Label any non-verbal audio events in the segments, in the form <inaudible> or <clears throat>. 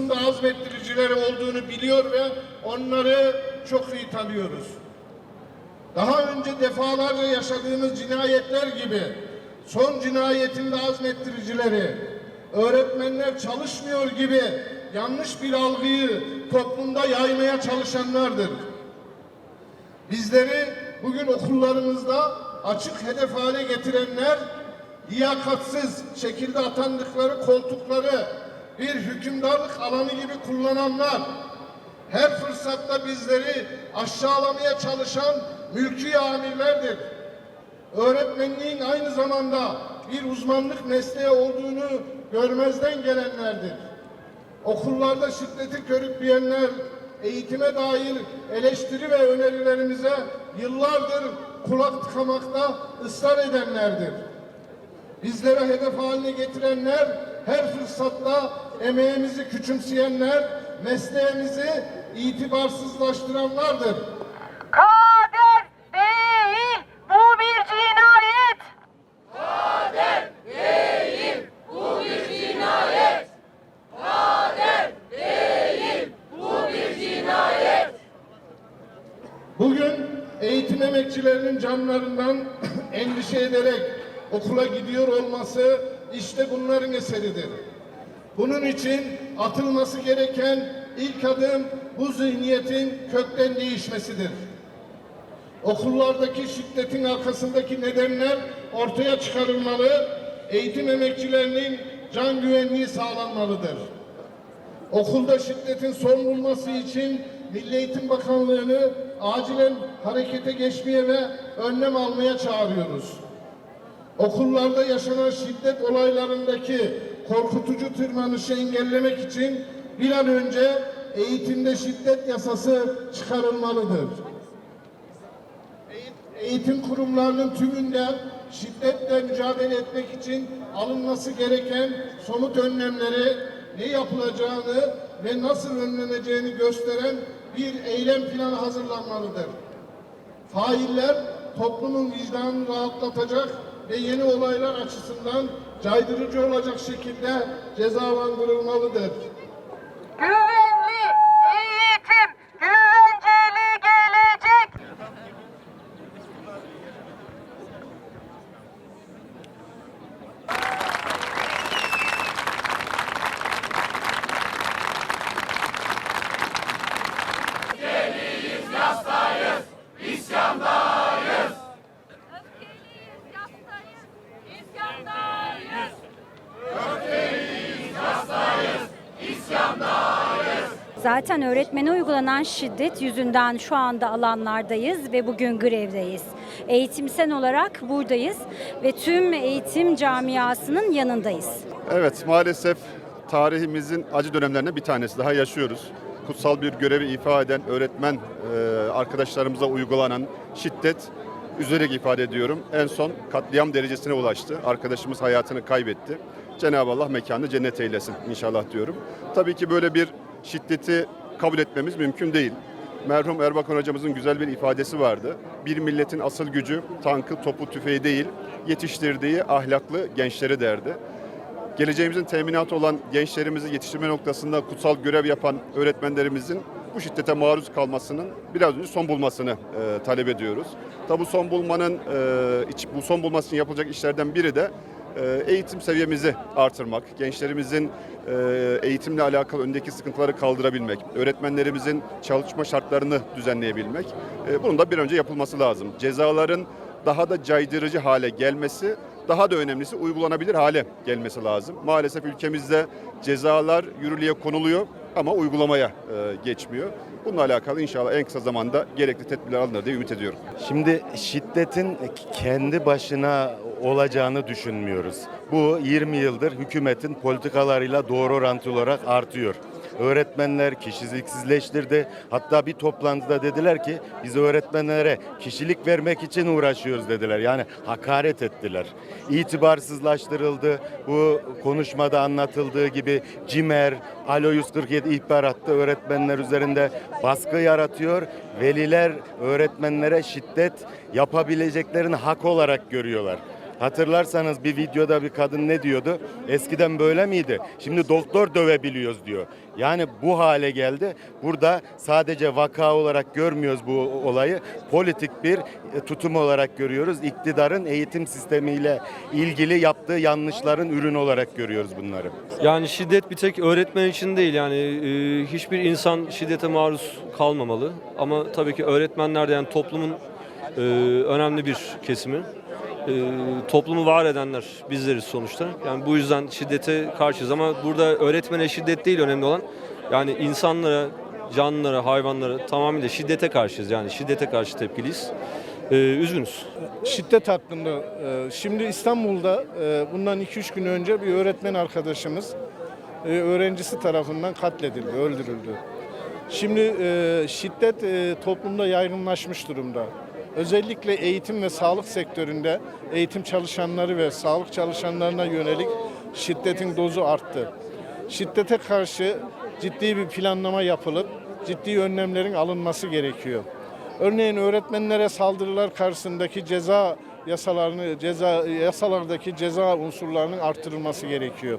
hususunda azmettiricileri olduğunu biliyor ve onları çok iyi tanıyoruz. Daha önce defalarca yaşadığımız cinayetler gibi son cinayetinde azmettiricileri, öğretmenler çalışmıyor gibi yanlış bir algıyı toplumda yaymaya çalışanlardır. Bizleri bugün okullarımızda açık hedef hale getirenler, liyakatsız şekilde atandıkları koltukları bir hükümdarlık alanı gibi kullananlar, her fırsatta bizleri aşağılamaya çalışan mülki amirlerdir. Öğretmenliğin aynı zamanda bir uzmanlık mesleği olduğunu görmezden gelenlerdir. Okullarda şiddeti körükleyenler, eğitime dair eleştiri ve önerilerimize yıllardır kulak tıkamakta ısrar edenlerdir. Bizlere hedef haline getirenler, her fırsatta emeğimizi küçümseyenler, mesleğimizi itibarsızlaştıranlardır. Kader değil, bu bir cinayet. Bugün eğitim emekçilerinin canlarından <clears throat> endişe ederek okula gidiyor olması işte bunların eseridir. Bunun için atılması gereken ilk adım bu zihniyetin kökten değişmesidir. Okullardaki şiddetin arkasındaki nedenler ortaya çıkarılmalı, eğitim emekçilerinin can güvenliği sağlanmalıdır. Okulda şiddetin son bulması için Milli Eğitim Bakanlığı'nı acilen harekete geçmeye ve önlem almaya çağırıyoruz. Okullarda yaşanan şiddet olaylarındaki korkutucu tırmanışı engellemek için bir an önce eğitimde şiddet yasası çıkarılmalıdır. Eğitim kurumlarının tümünde şiddetle mücadele etmek için alınması gereken somut önlemleri, ne yapılacağını ve nasıl önleneceğini gösteren bir eylem planı hazırlanmalıdır. Failler toplumun vicdanını rahatlatacak ve yeni olaylar açısından caydırıcı olacak şekilde cezalandırılmalıdır. Güvenli Zaten öğretmene uygulanan şiddet yüzünden şu anda alanlardayız ve bugün grevdeyiz. Eğitimsel olarak buradayız ve tüm eğitim camiasının yanındayız. Evet maalesef tarihimizin acı dönemlerinde bir tanesi daha yaşıyoruz. Kutsal bir görevi ifa eden öğretmen e, arkadaşlarımıza uygulanan şiddet üzerek ifade ediyorum. En son katliam derecesine ulaştı. Arkadaşımız hayatını kaybetti. Cenab-ı Allah mekanını cennet eylesin inşallah diyorum. Tabii ki böyle bir şiddeti kabul etmemiz mümkün değil. Merhum Erbakan hocamızın güzel bir ifadesi vardı. Bir milletin asıl gücü tankı, topu, tüfeği değil, yetiştirdiği ahlaklı gençleri derdi. Geleceğimizin teminatı olan gençlerimizi yetiştirme noktasında kutsal görev yapan öğretmenlerimizin bu şiddete maruz kalmasının biraz önce son bulmasını e, talep ediyoruz. Tabi bu son bulmanın e, iç- bu son bulması için yapılacak işlerden biri de eğitim seviyemizi artırmak, gençlerimizin e, eğitimle alakalı öndeki sıkıntıları kaldırabilmek, öğretmenlerimizin çalışma şartlarını düzenleyebilmek. E, bunun da bir önce yapılması lazım. Cezaların daha da caydırıcı hale gelmesi daha da önemlisi uygulanabilir hale gelmesi lazım. Maalesef ülkemizde cezalar yürürlüğe konuluyor ama uygulamaya e, geçmiyor. Bununla alakalı inşallah en kısa zamanda gerekli tedbirler alınır diye ümit ediyorum. Şimdi şiddetin kendi başına olacağını düşünmüyoruz. Bu 20 yıldır hükümetin politikalarıyla doğru orantılı olarak artıyor. Öğretmenler kişiliksizleştirdi. Hatta bir toplantıda dediler ki biz öğretmenlere kişilik vermek için uğraşıyoruz dediler. Yani hakaret ettiler. İtibarsızlaştırıldı. Bu konuşmada anlatıldığı gibi CİMER, Alo 147 ihbar hattı öğretmenler üzerinde baskı yaratıyor. Veliler öğretmenlere şiddet yapabileceklerini hak olarak görüyorlar. Hatırlarsanız bir videoda bir kadın ne diyordu? Eskiden böyle miydi? Şimdi doktor dövebiliyoruz diyor. Yani bu hale geldi. Burada sadece vaka olarak görmüyoruz bu olayı. Politik bir e, tutum olarak görüyoruz. İktidarın eğitim sistemiyle ilgili yaptığı yanlışların ürünü olarak görüyoruz bunları. Yani şiddet bir tek öğretmen için değil yani e, hiçbir insan şiddete maruz kalmamalı. Ama tabii ki öğretmenler de yani toplumun e, önemli bir kesimi. E, toplumu var edenler bizleriz sonuçta. Yani bu yüzden şiddete karşıyız ama burada öğretmene şiddet değil önemli olan yani insanlara, canlılara, hayvanlara tamamıyla şiddete karşıyız. Yani şiddete karşı tepkiliyiz. E, üzgünüz. Şiddet hakkında e, şimdi İstanbul'da e, bundan 2-3 gün önce bir öğretmen arkadaşımız e, öğrencisi tarafından katledildi, öldürüldü. Şimdi e, şiddet e, toplumda yaygınlaşmış durumda. Özellikle eğitim ve sağlık sektöründe eğitim çalışanları ve sağlık çalışanlarına yönelik şiddetin dozu arttı. Şiddete karşı ciddi bir planlama yapılıp ciddi önlemlerin alınması gerekiyor. Örneğin öğretmenlere saldırılar karşısındaki ceza yasalarını ceza yasalardaki ceza unsurlarının artırılması gerekiyor.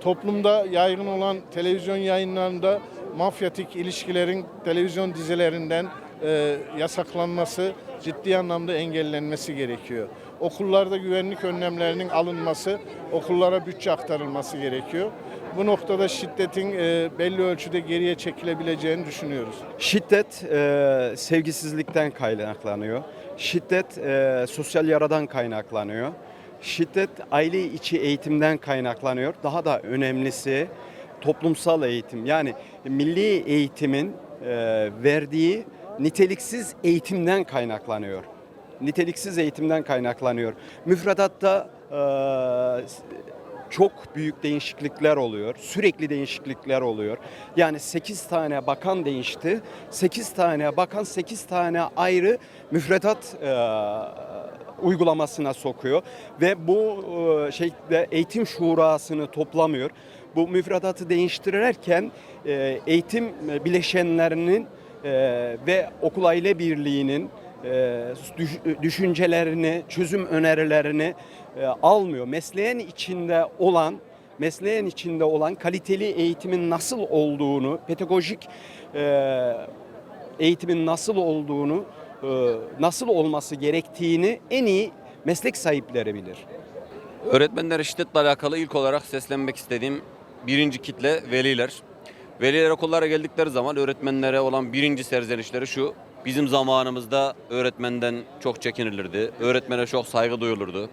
Toplumda yaygın olan televizyon yayınlarında mafyatik ilişkilerin televizyon dizilerinden e, yasaklanması, ciddi anlamda engellenmesi gerekiyor. Okullarda güvenlik önlemlerinin alınması, okullara bütçe aktarılması gerekiyor. Bu noktada şiddetin e, belli ölçüde geriye çekilebileceğini düşünüyoruz. Şiddet e, sevgisizlikten kaynaklanıyor. Şiddet e, sosyal yaradan kaynaklanıyor. Şiddet aile içi eğitimden kaynaklanıyor. Daha da önemlisi toplumsal eğitim. Yani milli eğitimin verdiği niteliksiz eğitimden kaynaklanıyor. Niteliksiz eğitimden kaynaklanıyor. Müfredatta e, çok büyük değişiklikler oluyor. Sürekli değişiklikler oluyor. Yani 8 tane bakan değişti. 8 tane bakan 8 tane ayrı müfredat e, uygulamasına sokuyor ve bu e, şekilde eğitim şurasını toplamıyor. Bu müfredatı değiştirirken e, eğitim bileşenlerinin ve okul aile birliğinin e, düş- düşüncelerini, çözüm önerilerini e, almıyor. Mesleğin içinde olan mesleğin içinde olan kaliteli eğitimin nasıl olduğunu, pedagojik e, eğitimin nasıl olduğunu, nasıl olması gerektiğini en iyi meslek sahipleri bilir. Öğretmenlere şiddetle alakalı ilk olarak seslenmek istediğim birinci kitle veliler. Veliler okullara geldikleri zaman öğretmenlere olan birinci serzenişleri şu. Bizim zamanımızda öğretmenden çok çekinilirdi. Öğretmene çok saygı duyulurdu.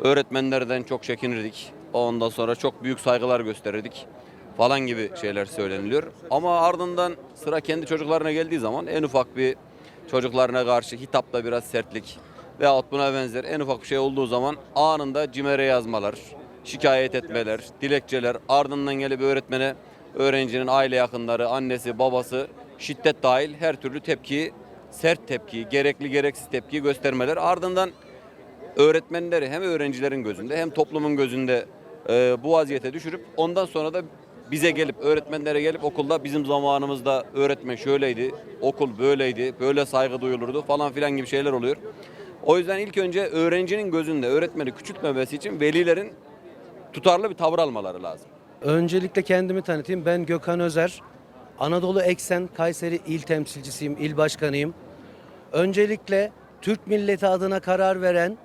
Öğretmenlerden çok çekinirdik. Ondan sonra çok büyük saygılar gösterirdik falan gibi şeyler söyleniliyor. Ama ardından sıra kendi çocuklarına geldiği zaman en ufak bir çocuklarına karşı hitapta biraz sertlik veyahut buna benzer en ufak bir şey olduğu zaman anında cimere yazmalar, şikayet etmeler, dilekçeler ardından gelip öğretmene öğrencinin aile yakınları, annesi, babası şiddet dahil her türlü tepkiyi, sert tepkiyi, gerekli gereksiz tepkiyi göstermeler. Ardından öğretmenleri hem öğrencilerin gözünde hem toplumun gözünde e, bu vaziyete düşürüp ondan sonra da bize gelip öğretmenlere gelip okulda bizim zamanımızda öğretmen şöyleydi, okul böyleydi, böyle saygı duyulurdu falan filan gibi şeyler oluyor. O yüzden ilk önce öğrencinin gözünde öğretmeni küçültmemesi için velilerin tutarlı bir tavır almaları lazım. Öncelikle kendimi tanıtayım. Ben Gökhan Özer. Anadolu Eksen Kayseri İl Temsilcisiyim, il başkanıyım. Öncelikle Türk milleti adına karar veren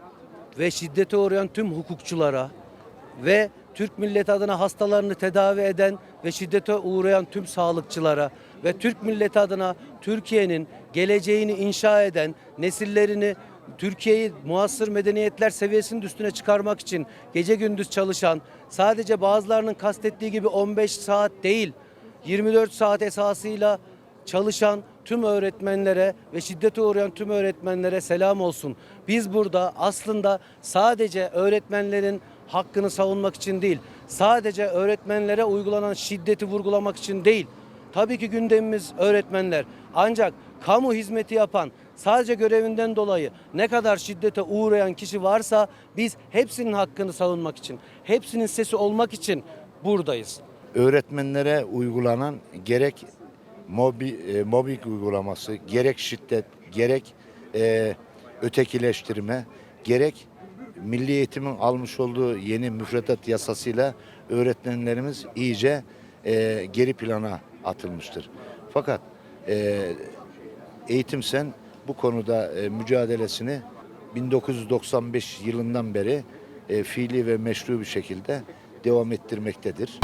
ve şiddete uğrayan tüm hukukçulara ve Türk milleti adına hastalarını tedavi eden ve şiddete uğrayan tüm sağlıkçılara ve Türk milleti adına Türkiye'nin geleceğini inşa eden nesillerini Türkiye'yi muasır medeniyetler seviyesinin üstüne çıkarmak için gece gündüz çalışan, sadece bazılarının kastettiği gibi 15 saat değil, 24 saat esasıyla çalışan tüm öğretmenlere ve şiddete uğrayan tüm öğretmenlere selam olsun. Biz burada aslında sadece öğretmenlerin hakkını savunmak için değil, sadece öğretmenlere uygulanan şiddeti vurgulamak için değil. Tabii ki gündemimiz öğretmenler. Ancak kamu hizmeti yapan, sadece görevinden dolayı ne kadar şiddete uğrayan kişi varsa biz hepsinin hakkını savunmak için, hepsinin sesi olmak için buradayız. öğretmenlere uygulanan gerek mobi, e, mobbing uygulaması, gerek şiddet, gerek e, ötekileştirme, gerek Milli Eğitim'in almış olduğu yeni müfredat yasasıyla öğretmenlerimiz iyice e, geri plana atılmıştır. Fakat e, Eğitim Sen bu konuda e, mücadelesini 1995 yılından beri e, fiili ve meşru bir şekilde devam ettirmektedir.